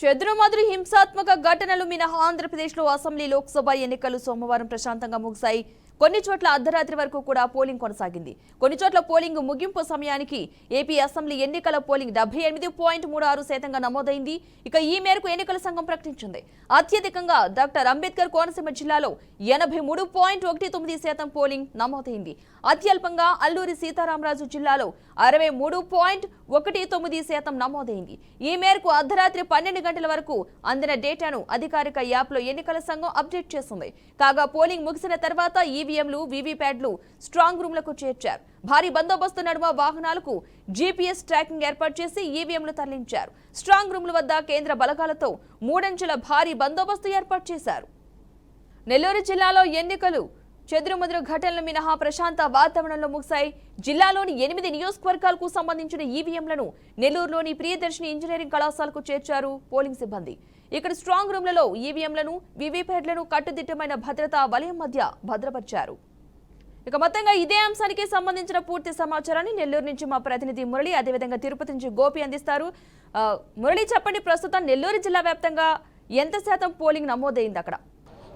చెదురుమదురు హింసాత్మక ఘటనలు మినహా ఆంధ్రప్రదేశ్లో అసెంబ్లీ లోక్సభ ఎన్నికలు సోమవారం ప్రశాంతంగా ముగిశాయి. కొన్ని చోట్ల అర్ధరాత్రి వరకు కూడా పోలింగ్ కొనసాగింది. కొన్ని చోట్ల పోలింగ్ ముగింపు సమయానికి ఏపీ అసెంబ్లీ ఎన్నికల పోలింగ్ డెబ్బై ఎనిమిది పాయింట్ మూడు ఆరు శాతంగా నమోదైంది. ఇక ఈ మేరకు ఎన్నికల సంఘం ప్రకటించింది. అత్యధికంగా డాక్టర్ అంబేద్కర్ కోనసీమ జిల్లాలో ఎనభై మూడు పాయింట్ ఒకటి తొమ్మిది శాతం పోలింగ్ నమోదైంది. అత్యల్పంగా అల్లూరి సీతారామరాజు జిల్లాలో అరవై మూడు పాయింట్ ఒకటి తొమ్మిది శాతం నమోదైంది. ఈ మేరకు అర్ధరాత్రి పన్నెండు గంటల వరకు అందిన డేటాను అధికారిక యాప్లో ఎన్నికల సంఘం అప్డేట్ చేస్తుంది కాగా పోలింగ్ ముగిసిన తర్వాత ఈవీఎంలు వీవీప్యాడ్లు స్ట్రాంగ్ రూమ్లకు చేర్చారు. భారీ బందోబస్తు నడుమ వాహనాలకు జీపీఎస్ ట్రాకింగ్ ఏర్పాటు చేసి ఈవీఎంలు తరలించారు. స్ట్రాంగ్ రూమ్ల వద్ద కేంద్ర బలగాలతో మూడంచెల భారీ బందోబస్తు ఏర్పాటు చేశారు. నెల్లూరు జిల్లాలో ఎన్నికలు చెదురుమదురు ఘటనలు మినహా ప్రశాంత వాతావరణంలో ముగిశాయి. జిల్లాలోని ఎనిమిది నియోజకవర్గాలకు సంబంధించిన ఈవీఎంలను నెల్లూరులోని ప్రియదర్శిని ఇంజనీరింగ్ కళాశాలకు చేర్చారు పోలింగ్ సిబ్బంది. ఇక్కడ స్ట్రాంగ్ రూమ్లలో ఈవీఎంలను వీవీప్యాట్లను కట్టుదిట్టమైన భద్రతా వలయం మధ్య భద్రపరిచారు. ఇక మొత్తంగా ఇదే అంశానికి సంబంధించిన పూర్తి సమాచారాన్ని నెల్లూరు నుంచి మా ప్రతినిధి మురళి అదేవిధంగా తిరుపతి నుంచి గోపి అందిస్తారు. మురళి చెప్పండి ప్రస్తుతం నెల్లూరు జిల్లా వ్యాప్తంగా ఎంత శాతం పోలింగ్ నమోదైంది అక్కడ?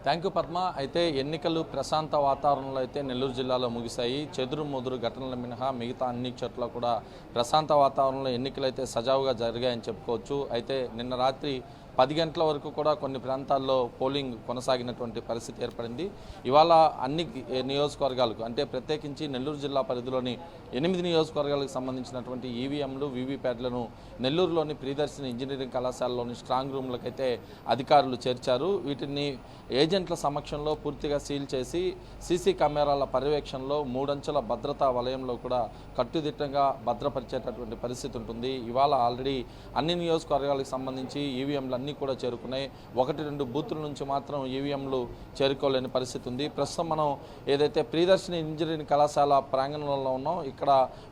Thank you Padma. అయితే ఎన్నికలు ప్రశాంత వాతావరణంలో అయితే నెల్లూరు జిల్లాలో ముగిశాయి. చెదురు ముదురు ఘటనల మినహా మిగతా అన్ని చోట్ల కూడా ప్రశాంత వాతావరణంలో ఎన్నికలు అయితే సజావుగా జరిగాయని చెప్పుకోవచ్చు. అయితే నిన్న రాత్రి పది గంటల వరకు కూడా కొన్ని ప్రాంతాల్లో పోలింగ్ కొనసాగినటువంటి పరిస్థితి ఏర్పడింది. ఇవాళ అన్ని నియోజకవర్గాలకు అంటే ప్రత్యేకించి నెల్లూరు జిల్లా పరిధిలోని ఎనిమిది నియోజకవర్గాలకు సంబంధించినటువంటి ఈవీఎంలు వీవీప్యాట్లను నెల్లూరులోని ప్రియదర్శిని ఇంజనీరింగ్ కళాశాలలోని స్ట్రాంగ్ రూమ్లకైతే అధికారులు చేర్చారు. వీటిని ఏజెంట్ల సమక్షంలో పూర్తిగా సీల్ చేసి సీసీ కెమెరాల పర్యవేక్షణలో మూడంచెల భద్రతా వలయంలో కూడా కట్టుదిట్టంగా భద్రపరిచేటటువంటి పరిస్థితి ఉంటుంది. ఇవాళ ఆల్రెడీ అన్ని నియోజకవర్గాలకు సంబంధించి ఈవీఎంలన్నీ కూడా చేరుకున్నాయి. ఒకటి రెండు బూతుల నుంచి మాత్రం ఈవీఎంలు చేరుకోలేని పరిస్థితి ఉంది. ప్రస్తుతం మనం ఏదైతే ప్రియదర్శిని ఇంజనీరింగ్ కళాశాల ప్రాంగణంలో ఉన్నాం ఇక్కడ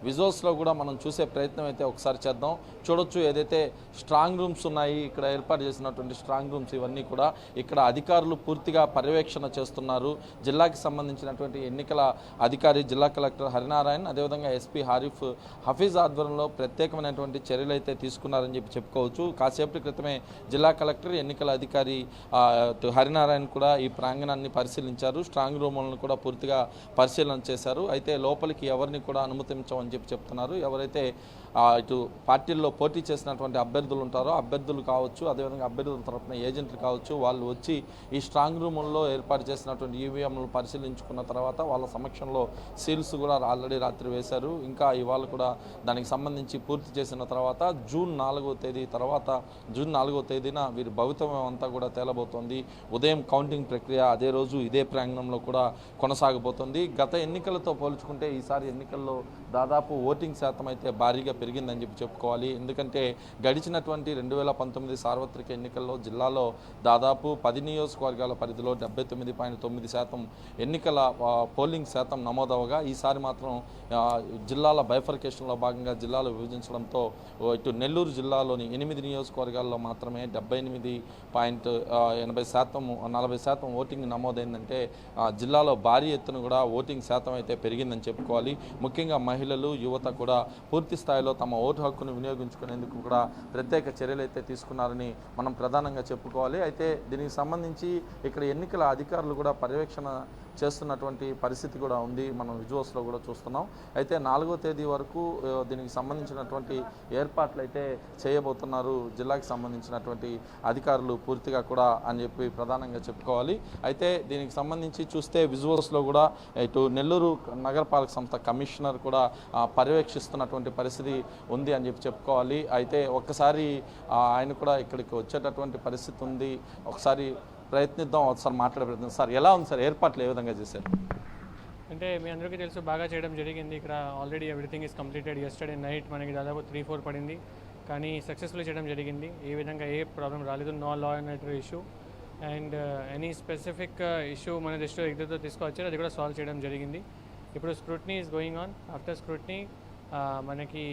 విజువల్స్లో కూడా మనం చూసే ప్రయత్నం అయితే ఒకసారి చేద్దాం. చూడొచ్చు ఏదైతే స్ట్రాంగ్ రూమ్స్ ఉన్నాయి ఇక్కడ ఏర్పాటు చేసినటువంటి స్ట్రాంగ్ రూమ్స్ ఇవన్నీ కూడా ఇక్కడ అధికారులు పూర్తిగా పర్యవేక్షణ చేస్తున్నారు. జిల్లాకి సంబంధించినటువంటి ఎన్నికల అధికారి జిల్లా కలెక్టర్ హరినారాయణ్ అదేవిధంగా ఎస్పీ హారిఫ్ హఫీజ్ ఆధ్వర్యంలో ప్రత్యేకమైనటువంటి చర్యలు అయితే తీసుకున్నారని చెప్పి చెప్పుకోవచ్చు. కాసేపటి క్రితమే జిల్లా కలెక్టర్ ఎన్నికల అధికారి హరినారాయణ కూడా ఈ ప్రాంగణాన్ని పరిశీలించారు. స్ట్రాంగ్ రూములను కూడా పూర్తిగా పరిశీలన చేశారు. అయితే లోపలికి ఎవరిని కూడా అనుమతించమని చెప్పి చెప్తున్నారు. ఎవరైతే ఇటు పార్టీల్లో పోటీ చేసినటువంటి అభ్యర్థులు ఉంటారో అభ్యర్థులు కావచ్చు అదేవిధంగా అభ్యర్థుల తరఫున ఏజెంట్లు కావచ్చు వాళ్ళు వచ్చి ఈ స్ట్రాంగ్ రూముల్లో ఏర్పాటు చేసినటువంటి ఈవీఎంలు పరిశీలించుకున్న తర్వాత వాళ్ళ సమక్షంలో సీల్స్ కూడా ఆల్రెడీ రాత్రి వేశారు. ఇంకా ఇవాళ కూడా దానికి సంబంధించి పూర్తి చేసిన తర్వాత జూన్ నాలుగో తేదీ తర్వాత జూన్ నాలుగో తేదీన వీరి భవితవ్యం అంతా కూడా తేలబోతోంది. ఉదయం కౌంటింగ్ ప్రక్రియ అదే రోజు ఇదే ప్రాంగణంలో కూడా కొనసాగబోతోంది. గత ఎన్నికలతో పోల్చుకుంటే ఈసారి ఎన్నికల్లో దాదాపు ఓటింగ్ శాతం అయితే భారీగా పెరిగిందని చెప్పి చెప్పుకోవాలి. ఎందుకంటే గడిచినటువంటి రెండు వేల పంతొమ్మిది సార్వత్రిక ఎన్నికల్లో జిల్లాలో దాదాపు పది నియోజకవర్గాల పరిధిలో డెబ్బై తొమ్మిది పాయింట్ తొమ్మిది శాతం ఎన్నికల పోలింగ్ శాతం నమోదవగా ఈసారి మాత్రం జిల్లాల బైఫర్కేషన్లో భాగంగా జిల్లాలు విభజించడంతో ఇటు నెల్లూరు జిల్లాలోని ఎనిమిది నియోజకవర్గాల్లో మాత్రమే డెబ్బై ఎనిమిది పాయింట్ ఎనభై శాతం నలభై శాతం ఓటింగ్ నమోదైందంటే జిల్లాలో భారీ ఎత్తున కూడా ఓటింగ్ శాతం అయితే పెరిగిందని చెప్పుకోవాలి. ముఖ్యంగా మహిళలు యువత కూడా పూర్తి స్థాయిలో తమ ఓటు హక్కును వినియోగించుకునేందుకు కూడా ప్రత్యేక చర్యలు అయితే తీసుకున్నారని మనం ప్రధానంగా చెప్పుకోవాలి. అయితే దీనికి సంబంధించి ఇక్కడ ఎన్నికల అధికారులు కూడా పర్యవేక్షణ చేస్తున్నటువంటి పరిస్థితి కూడా ఉంది. మనం విజువల్స్లో కూడా చూస్తున్నాం. అయితే నాలుగో తేదీ వరకు దీనికి సంబంధించినటువంటి ఏర్పాట్లు అయితే చేయబోతున్నారు. జిల్లాకి సంబంధించినటువంటి అధికారులు పూర్తిగా కూడా అని చెప్పి ప్రధానంగా చెప్పుకోవాలి. అయితే దీనికి సంబంధించి చూస్తే విజువల్స్లో కూడా ఇటు నెల్లూరు నగరపాలక సంస్థ కమిషనర్ కూడా పర్యవేక్షిస్తున్నటువంటి పరిస్థితి ఉంది అని చెప్పి చెప్పుకోవాలి. అయితే ఒక్కసారి ఆయన కూడా ఇక్కడికి వచ్చేటటువంటి పరిస్థితి ఉంది. ఒకసారి ప్రయత్నిద్దాం ఒకసారి మాట్లాడే ప్రయత్నం. సార్ ఎలా ఉంది సార్? ఏర్పాట్లు ఏ విధంగా చేశారు? అంటే మీ అందరికీ తెలుసు బాగా చేయడం జరిగింది. ఇక్కడ already everything is completed yesterday night మనకి దాదాపు త్రీ ఫోర్ పడింది. కానీ సక్సెస్ఫుల్ చేయడం జరిగింది. ఏ విధంగా ఏ ప్రాబ్లం రాలేదు. No law and order issue and any specific issue మన దృష్టిలో ఎగ్జిట్తో తీసుకొచ్చారు అది కూడా సాల్వ్ చేయడం జరిగింది. ఇప్పుడు scrutiny is going on after scrutiny మనకి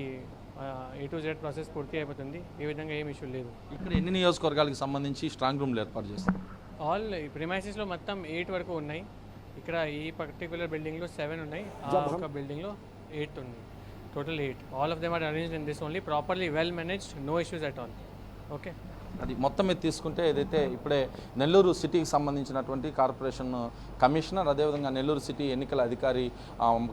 ఏ టు జెడ్ ప్రాసెస్ పూర్తి అయిపోతుంది. ఏ విధంగా ఏం ఇష్యూ లేదు. ఇక్కడ ఎన్ని నియోజకవర్గాలకు సంబంధించి స్ట్రాంగ్ రూమ్లు ఏర్పాటు చేస్తారు ఆల్ ప్రిమైసెస్లో మొత్తం ఎయిట్ వరకు ఉన్నాయి. ఇక్కడ ఈ పర్టికులర్ బిల్డింగ్లో సెవెన్ ఉన్నాయి. ఆ ఒక బిల్డింగ్లో ఎయిట్ ఉంది. Total eight all of them are arranged in this only properly well managed no issues at all okay అది మొత్తం మీద తీసుకుంటే ఏదైతే ఇప్పుడే నెల్లూరు సిటీకి సంబంధించినటువంటి కార్పొరేషన్ కమిషనర్ అదేవిధంగా నెల్లూరు సిటీ ఎన్నికల అధికారి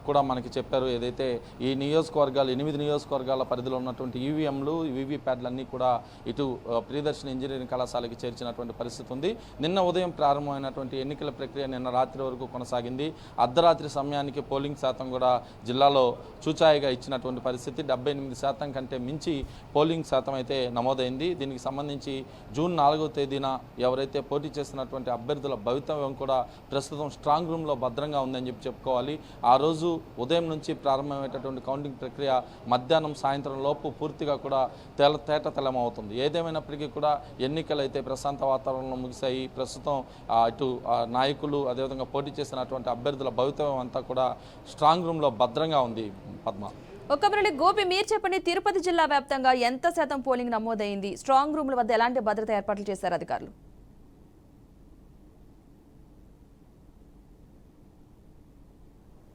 కూడా మనకి చెప్పారు ఏదైతే ఈ నియోజకవర్గాలు ఎనిమిది నియోజకవర్గాల పరిధిలో ఉన్నటువంటి ఈవీఎంలు వీవీప్యాడ్లన్నీ కూడా ఇటు ప్రియదర్శన ఇంజనీరింగ్ కళాశాలకి చేర్చినటువంటి పరిస్థితి ఉంది. నిన్న ఉదయం ప్రారంభమైనటువంటి ఎన్నికల ప్రక్రియ నిన్న రాత్రి వరకు కొనసాగింది. అర్ధరాత్రి సమయానికి పోలింగ్ శాతం కూడా జిల్లాలో చూచాయిగా ఇచ్చినటువంటి పరిస్థితి. డెబ్బై ఎనిమిది శాతం కంటే మించి పోలింగ్ శాతం అయితే నమోదైంది. దీనికి సంబంధించి జూన్ నాలుగవ తేదీన ఎవరైతే పోటీ చేస్తున్నటువంటి అభ్యర్థుల భవితవ్యం కూడా ప్రస్తుతం స్ట్రాంగ్ రూమ్లో భద్రంగా ఉందని చెప్పి చెప్పుకోవాలి. ఆ రోజు ఉదయం నుంచి ప్రారంభమయ్యేటటువంటి కౌంటింగ్ ప్రక్రియ మధ్యాహ్నం సాయంత్రం లోపు పూర్తిగా కూడా తెల తేట తెలమవుతుంది ఏదేమైనప్పటికీ కూడా ఎన్నికలు అయితే ప్రశాంత వాతావరణంలో ముగిశాయి ప్రస్తుతం ఇటు నాయకులు అదేవిధంగా పోటీ చేసినటువంటి అభ్యర్థుల భవితవ్యం అంతా కూడా స్ట్రాంగ్ రూమ్లో భద్రంగా ఉంది పద్మ. ఒక్క మురళి గోపి మీరు చెప్పండి తిరుపతి జిల్లా వ్యాప్తంగా ఎంత శాతం పోలింగ్ నమోదైంది? స్ట్రాంగ్ రూమ్ల వద్ద ఎలాంటి భద్రత ఏర్పాట్లు చేశారు అధికారులు?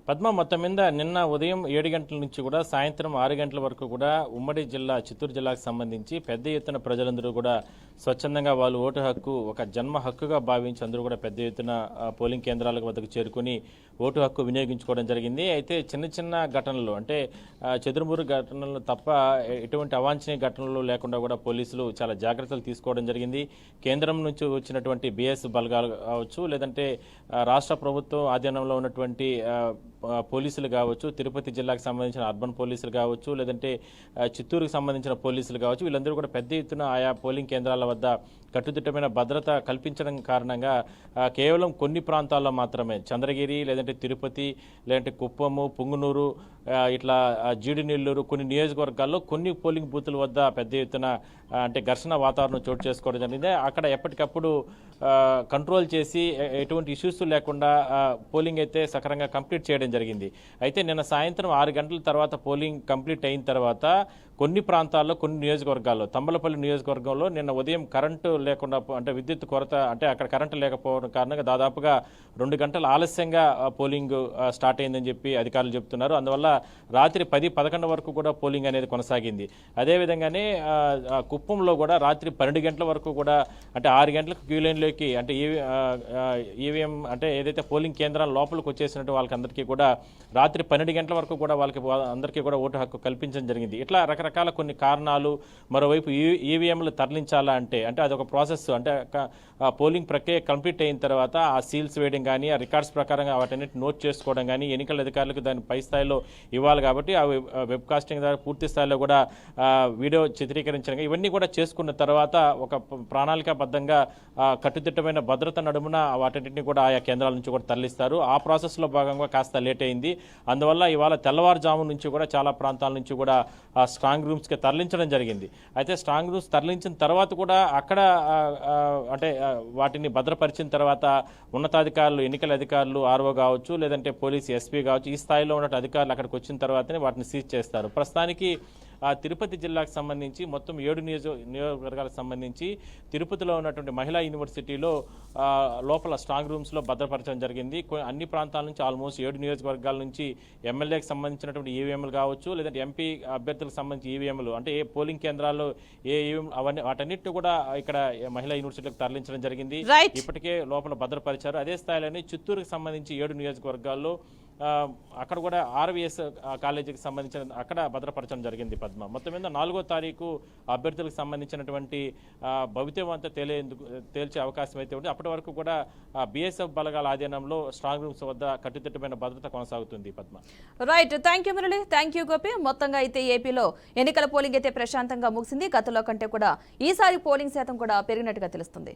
పద్మ మొత్తం మీద నిన్న ఉదయం ఏడు గంటల నుంచి కూడా సాయంత్రం ఆరు గంటల వరకు కూడా ఉమ్మడి జిల్లా చిత్తూరు జిల్లాకు సంబంధించి పెద్ద ఎత్తున ప్రజలందరూ కూడా స్వచ్ఛందంగా వాళ్ళు ఓటు హక్కు ఒక జన్మ హక్కుగా భావించి అందరూ కూడా పెద్ద ఎత్తున పోలింగ్ కేంద్రాల వద్దకు చేరుకుని ఓటు హక్కు వినియోగించుకోవడం జరిగింది. అయితే చిన్న చిన్న ఘటనలు అంటే చెదురుమూరు ఘటనలు తప్ప ఎటువంటి అవాంఛనీయ ఘటనలు లేకుండా కూడా పోలీసులు చాలా జాగ్రత్తలు తీసుకోవడం జరిగింది. కేంద్రం నుంచి వచ్చినటువంటి బిఎస్ బలగాలు కావచ్చు లేదంటే రాష్ట్ర ప్రభుత్వం ఆధీనంలో ఉన్నటువంటి పోలీసులు కావచ్చు తిరుపతి జిల్లాకు సంబంధించిన అర్బన్ పోలీసులు కావచ్చు లేదంటే చిత్తూరుకు సంబంధించిన పోలీసులు కావచ్చు వీళ్ళందరూ కూడా పెద్ద ఎత్తున ఆయా పోలింగ్ కేంద్రాల వద్ద కట్టుదిట్టమైన భద్రత కల్పించడం కారణంగా కేవలం కొన్ని ప్రాంతాల్లో మాత్రమే చంద్రగిరి లేదంటే తిరుపతి లేదంటే కుప్పము పుంగునూరు ఇట్లా జీడి నెల్లూరు కొన్ని నియోజకవర్గాల్లో కొన్ని పోలింగ్ బూతుల వద్ద పెద్ద ఎత్తున అంటే ఘర్షణ వాతావరణం చోటు చేసుకోవడం జరిగింది. అక్కడ ఎప్పటికప్పుడు కంట్రోల్ చేసి ఎటువంటి ఇష్యూస్ లేకుండా పోలింగ్ అయితే సక్రంగా కంప్లీట్ చేయడం జరిగింది. అయితే నిన్న సాయంత్రం ఆరు గంటల తర్వాత పోలింగ్ కంప్లీట్ అయిన తర్వాత కొన్ని ప్రాంతాల్లో కొన్ని నియోజకవర్గాల్లో తంబలపల్లి నియోజకవర్గంలో నిన్న ఉదయం కరెంటు లేకుండా అంటే విద్యుత్ కొరత అంటే అక్కడ కరెంటు లేకపోవడం కారణంగా దాదాపుగా రెండు గంటలు ఆలస్యంగా పోలింగ్ స్టార్ట్ అయిందని చెప్పి అధికారులు చెప్తున్నారు. అందువల్ల రాత్రి పది పదకొండు వరకు కూడా పోలింగ్ అనేది కొనసాగింది. అదేవిధంగానే కుప్పంలో కూడా రాత్రి పన్నెండు గంటల వరకు కూడా అంటే ఆరు గంటలకు క్యూ లైన్లోకి అంటే ఈవీ ఈవీఎం అంటే ఏదైతే పోలింగ్ కేంద్రాల లోపలికి వచ్చేసినట్టు వాళ్ళకి అందరికీ కూడా రాత్రి పన్నెండు గంటల వరకు కూడా వాళ్ళకి అందరికీ కూడా ఓటు హక్కు కల్పించడం జరిగింది. ఇట్లా రకరకాల కొన్ని కారణాలు మరోవైపు ఈ- ఈవీఎంలు తరలించాలా అంటే అంటే అదొక ప్రాసెస్ అంటే పోలింగ్ ప్రక్రియ కంప్లీట్ అయిన తర్వాత ఆ సీల్స్ వేయడం కానీ ఆ రికార్డ్స్ ప్రకారంగా వాటన్నిటి నోట్ చేసుకోవడం కానీ ఎన్నికల అధికారులకు దాని పై స్థాయిలో ఇవ్వాలి కాబట్టి ఆ వెబ్- వెబ్ కాస్టింగ్ ద్వారా పూర్తి స్థాయిలో కూడా వీడియో చిత్రీకరించడం ఇవన్నీ కూడా చేసుకున్న తర్వాత ఒక ప్రణాళికాబద్ధంగా కట్టుదిట్టమైన భద్రత నడుమున వాటన్నిటిని కూడా ఆయా కేంద్రాల నుంచి కూడా తరలిస్తారు. ఆ ప్రాసెస్లో భాగంగా కాస్త లేట్ అయింది. అందువల్ల ఇవాళ తెల్లవారుజాము నుంచి కూడా చాలా ప్రాంతాల నుంచి కూడా స్ట్రాంగ్ రూమ్స్కి తరలించడం జరిగింది. అయితే స్ట్రాంగ్ రూమ్స్ తరలించిన తర్వాత కూడా అక్కడ అంటే వాటిని భద్రపరిచిన తర్వాత ఉన్నతాధికారులు ఎన్నికల అధికారులు ఆర్ఓ కావచ్చు లేదంటే పోలీస్ ఎస్పీ కావచ్చు ఈ స్థాయిలో ఉన్న అధికారులు అక్కడ అక్కడికి వచ్చిన తర్వాతనే వాటిని సీజ్ చేస్తారు. ప్రస్తుతానికి ఆ తిరుపతి జిల్లాకు సంబంధించి మొత్తం ఏడు నియోజక నియోజకవర్గాలకు సంబంధించి తిరుపతిలో ఉన్నటువంటి మహిళా యూనివర్సిటీలో లోపల స్ట్రాంగ్ రూమ్స్లో భద్రపరచడం జరిగింది. అన్ని ప్రాంతాల నుంచి ఆల్మోస్ట్ ఏడు నియోజకవర్గాల నుంచి ఎమ్మెల్యేకి సంబంధించినటువంటి ఈవీఎంలు కావచ్చు లేదంటే ఎంపీ అభ్యర్థులకు సంబంధించి ఈవీఎంలు అంటే ఏ పోలింగ్ కేంద్రాల్లో ఏ ఈవీఎం అవన్నీ వాటన్నిటిని కూడా ఇక్కడ మహిళా యూనివర్సిటీలకు తరలించడం జరిగింది. ఇప్పటికే లోపల భద్రపరిచారు. అదే స్థాయిలోనే చిత్తూరుకు సంబంధించి ఏడు నియోజకవర్గాల్లో అక్కడ కూడా ఆర్వీఎస్ కాలేజీకి సంబంధించిన అక్కడ భద్రపరచడం జరిగింది పద్మ. మొత్తం మీద నాలుగో తారీఖు అభ్యర్థులకు సంబంధించినటువంటి ఆ, భవితవ్యం అంతా తేలేందుకు తేల్చే అవకాశం అయితే ఉంది. అప్పటి వరకు కూడా బీఎస్ఎఫ్ బలగాల ఆధీనంలో స్ట్రాంగ్ రూమ్స్ వద్ద కట్టుదిట్టమైన భద్రత కొనసాగుతుంది Padma. Right thank you Murali thank you Gopi మొత్తంగా అయితే ఏపీలో ఎన్నికల పోలింగ్ అయితే ప్రశాంతంగా ముగిసింది. గతంలో కంటే కూడా ఈసారి పోలింగ్ శాతం కూడా పెరిగినట్టుగా తెలుస్తుంది.